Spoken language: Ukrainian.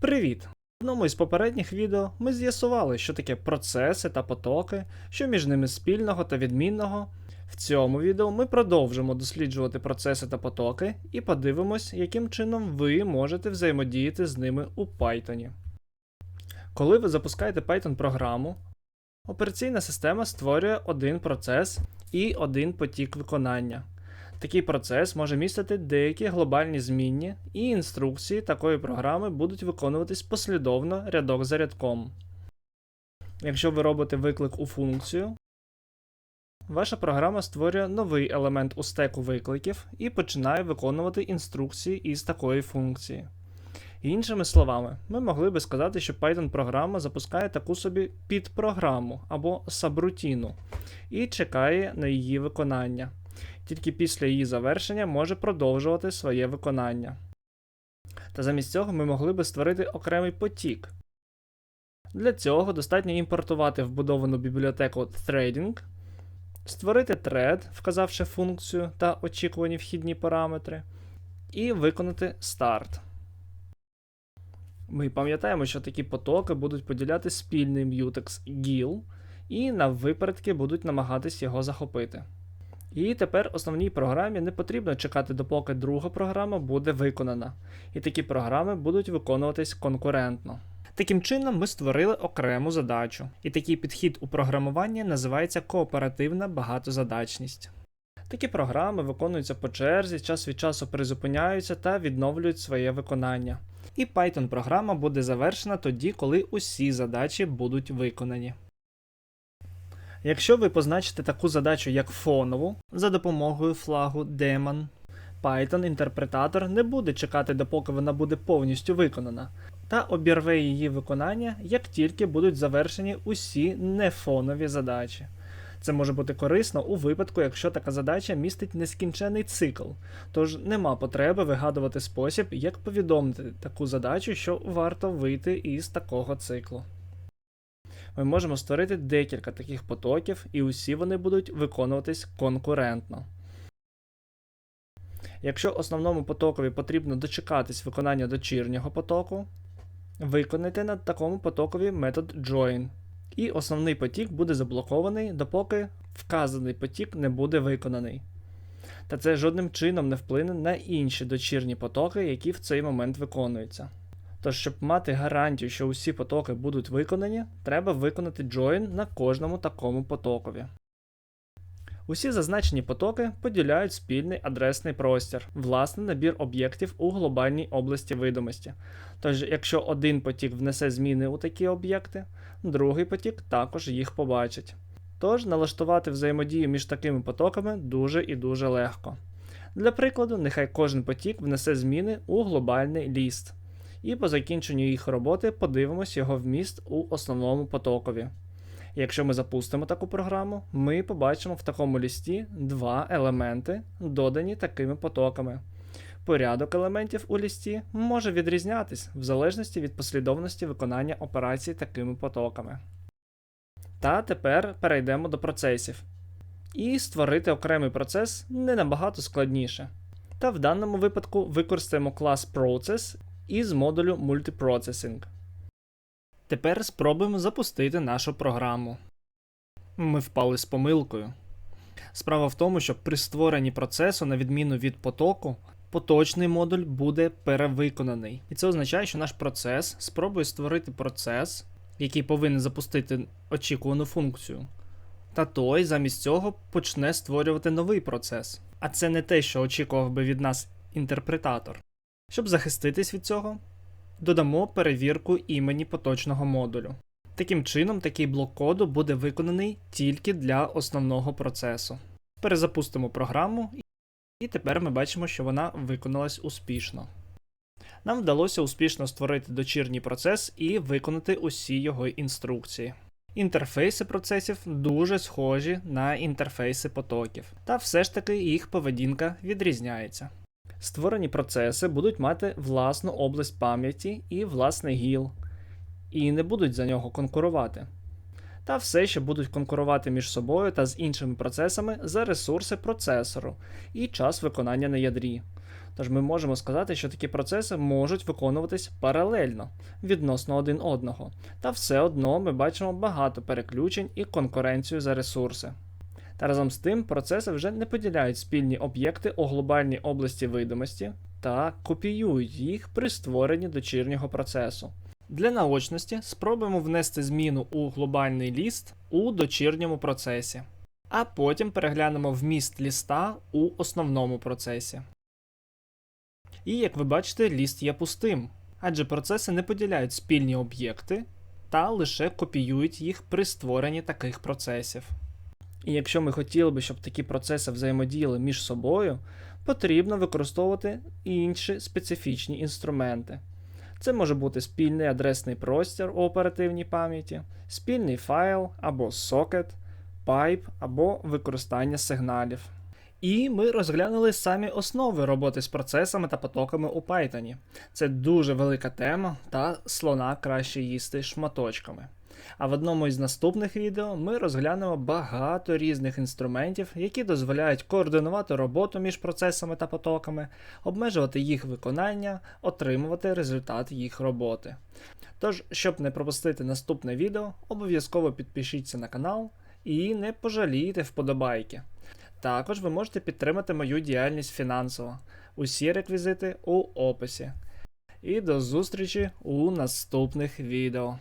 Привіт! В одному із попередніх відео ми з'ясували, що таке процеси та потоки, що між ними спільного та відмінного. В цьому відео ми продовжимо досліджувати процеси та потоки і подивимось, яким чином ви можете взаємодіяти з ними у Python. Коли ви запускаєте Python програму, операційна система створює один процес і один потік виконання. Такий процес може містити деякі глобальні змінні, і інструкції такої програми будуть виконуватись послідовно рядок за рядком. Якщо ви робите виклик у функцію, ваша програма створює новий елемент у стеку викликів і починає виконувати інструкції із такої функції. Іншими словами, ми могли би сказати, що Python програма запускає таку собі підпрограму або сабрутіну і чекає на її виконання тільки після її завершення може продовжувати своє виконання. Та замість цього ми могли би створити окремий потік. Для цього достатньо імпортувати вбудовану бібліотеку Threading, створити thread, вказавши функцію та очікувані вхідні параметри, і виконати старт. Ми пам'ятаємо, що такі потоки будуть поділяти спільний mutex GIL і на випередки будуть намагатись його захопити. І тепер основній програмі не потрібно чекати, допоки друга програма буде виконана, і такі програми будуть виконуватись конкурентно. Таким чином, ми створили окрему задачу, і такий підхід у програмуванні називається кооперативна багатозадачність. Такі програми виконуються по черзі, час від часу призупиняються та відновлюють своє виконання. І Python програма буде завершена тоді, коли усі задачі будуть виконані. Якщо ви позначите таку задачу як фонову за допомогою флагу daemon, Python-інтерпретатор не буде чекати, допоки вона буде повністю виконана, та обірве її виконання, як тільки будуть завершені усі нефонові задачі. Це може бути корисно у випадку, якщо така задача містить нескінчений цикл, тож нема потреби вигадувати спосіб, як повідомити таку задачу, що варто вийти із такого циклу ми можемо створити декілька таких потоків, і усі вони будуть виконуватись конкурентно. Якщо основному потокові потрібно дочекатись виконання дочірнього потоку, виконайте на такому потокові метод join, і основний потік буде заблокований, допоки вказаний потік не буде виконаний. Та це жодним чином не вплине на інші дочірні потоки, які в цей момент виконуються. Тож, щоб мати гарантію, що усі потоки будуть виконані, треба виконати join на кожному такому потокові. Усі зазначені потоки поділяють спільний адресний простір, власний набір об'єктів у глобальній області видимості. Тож, якщо один потік внесе зміни у такі об'єкти, другий потік також їх побачить. Тож налаштувати взаємодію між такими потоками дуже і дуже легко. Для прикладу, нехай кожен потік внесе зміни у глобальний ліст і по закінченню їх роботи подивимось його вміст у основному потокові. Якщо ми запустимо таку програму, ми побачимо в такому лісті два елементи, додані такими потоками. Порядок елементів у лісті може відрізнятись в залежності від послідовності виконання операцій такими потоками. Та тепер перейдемо до процесів. І створити окремий процес не набагато складніше. Та в даному випадку використаємо клас Process із модулю Multiprocessing. Тепер спробуємо запустити нашу програму. Ми впали з помилкою. Справа в тому, що при створенні процесу, на відміну від потоку, поточний модуль буде перевиконаний. І це означає, що наш процес спробує створити процес, який повинен запустити очікувану функцію. Та той замість цього почне створювати новий процес. А це не те, що очікував би від нас інтерпретатор. Щоб захиститись від цього, додамо перевірку імені поточного модулю. Таким чином, такий блок коду буде виконаний тільки для основного процесу. Перезапустимо програму, і тепер ми бачимо, що вона виконалась успішно. Нам вдалося успішно створити дочірній процес і виконати усі його інструкції. Інтерфейси процесів дуже схожі на інтерфейси потоків, та все ж таки їх поведінка відрізняється. Створені процеси будуть мати власну область пам'яті і власний гіл, і не будуть за нього конкурувати. Та все ще будуть конкурувати між собою та з іншими процесами за ресурси процесору і час виконання на ядрі. Тож ми можемо сказати, що такі процеси можуть виконуватись паралельно відносно один одного. Та все одно ми бачимо багато переключень і конкуренцію за ресурси. Та разом з тим процеси вже не поділяють спільні об'єкти у глобальній області видимості та копіюють їх при створенні дочірнього процесу. Для наочності спробуємо внести зміну у глобальний ліст у дочірньому процесі, а потім переглянемо вміст ліста у основному процесі. І як ви бачите, ліст є пустим, адже процеси не поділяють спільні об'єкти та лише копіюють їх при створенні таких процесів. І якщо ми хотіли би, щоб такі процеси взаємодіяли між собою, потрібно використовувати інші специфічні інструменти. Це може бути спільний адресний простір у оперативній пам'яті, спільний файл або сокет, пайп або використання сигналів. І ми розглянули самі основи роботи з процесами та потоками у Python. Це дуже велика тема, та слона краще їсти шматочками. А в одному із наступних відео ми розглянемо багато різних інструментів, які дозволяють координувати роботу між процесами та потоками, обмежувати їх виконання, отримувати результат їх роботи. Тож, щоб не пропустити наступне відео, обов'язково підпишіться на канал і не пожалійте вподобайки. Також ви можете підтримати мою діяльність фінансово. Усі реквізити у описі. І до зустрічі у наступних відео.